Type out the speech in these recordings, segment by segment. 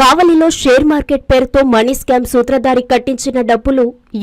కావలిలో share market పేరుతో money scam సూత్రధారి కట్టించిన డబ్బులు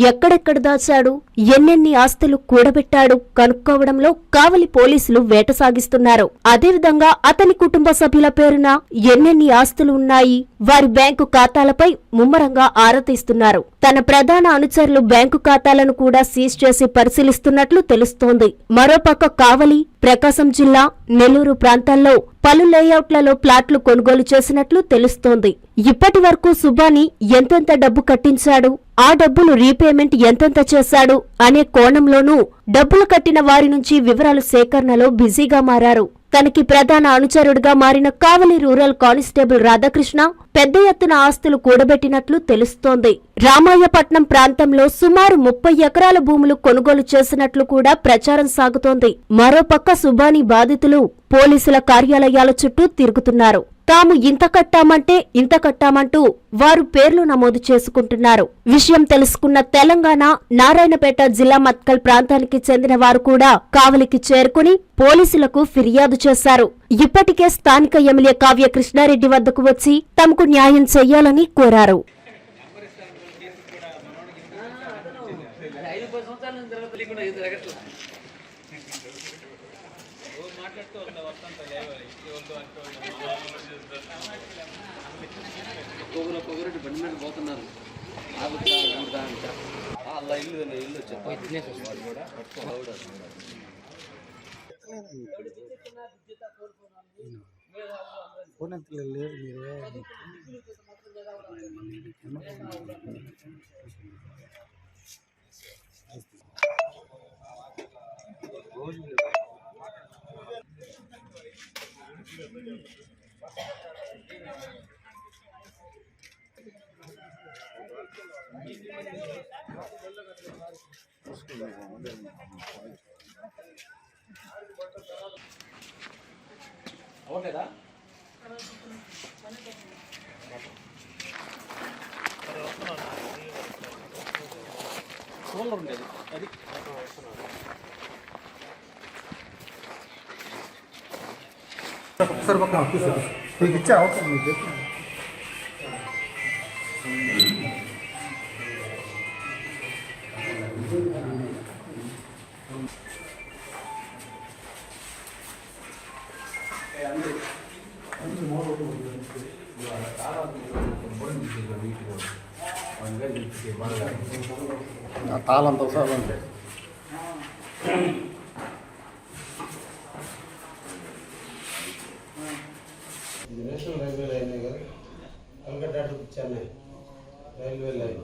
ఎక్కడెక్కడ దాచాడు? ఎన్నెన్ని ఆస్తులు కూడబెట్టాడు? కనుక్కోవడంలో కావలి పోలీసులు వేట సాగిస్తున్నారు. అదేవిధంగా అతని కుటుంబ సభ్యుల పేరున ఎన్నెన్ని ఆస్తులు ఉన్నాయి? వారి బ్యాంకు ఖాతాలపై ముమ్మరంగా ఆరా తీస్తున్నారు. తన ప్రధాన అనుచరులు బ్యాంకు ఖాతాలను కూడా సీజ్ చేసి పరిశీలిస్తున్నట్లు తెలుస్తోంది. మరోపక్క కావలి ప్రకాశం జిల్లా నెల్లూరు ప్రాంతాల్లో పలు లేఅవుట్లలో ప్లాట్లు కొనుగోలు చేసినట్లు తెలుస్తోంది. ఇప్పటి వరకు సుబ్బాని ఎంతెంత డబ్బు కట్టించాడు? ఆ డబ్బులు రీపేమెంట్ ఎంతెంత చేశాడు? అనే కోణంలోనూ డబ్బులు కట్టిన వారి నుంచి వివరాలు సేకరణలో బిజీగా మారారు. తనకి ప్రధాన అనుచరుడిగా మారిన కావలి రూరల్ కానిస్టేబుల్ రాధాకృష్ణ పెద్ద ఎత్తున ఆస్తులు కూడబెట్టినట్లు తెలుస్తోంది. రామాయపట్నం ప్రాంతంలో సుమారు ముప్పై ఎకరాల భూములు కొనుగోలు చేసినట్లు కూడా ప్రచారం సాగుతోంది. మరోపక్క సుబానీ బాధితులు పోలీసుల కార్యాలయాల చుట్టూ తిరుగుతున్నారు. తాము ఇంత కట్టామంటే ఇంత కట్టామంటూ వారు పేర్లు నమోదు చేసుకుంటున్నారు. విషయం తెలుసుకున్న తెలంగాణ నారాయణపేట జిల్లా మత్కల్ ప్రాంతానికి చెందిన వారు కూడా కావలికి చేరుకుని పోలీసులకు ఫిర్యాదు చేశారు. ఇప్పటికే స్థానిక ఎమ్మెల్యే కావ్య కృష్ణారెడ్డి వద్దకు వచ్చి తమకు న్యాయం చెయ్యాలని కోరారు. ఐదు బండి మీద పోతున్నారు ఆగుతా ఆగుతా అంట. అలా ఇల్లు ఇల్లు ఎంత లేదు మీరే అవ్వట్లేదా సోలర్ ఉండేది. అది? ఒకసారి పక్కన కూర్చో మీకు ఇచ్చే అవసరం మీకు తాళంత ఒకసారి ఉంది. నేషనల్ రైల్వే లైన్ కదా. Calcutta to Chennai. Railway line.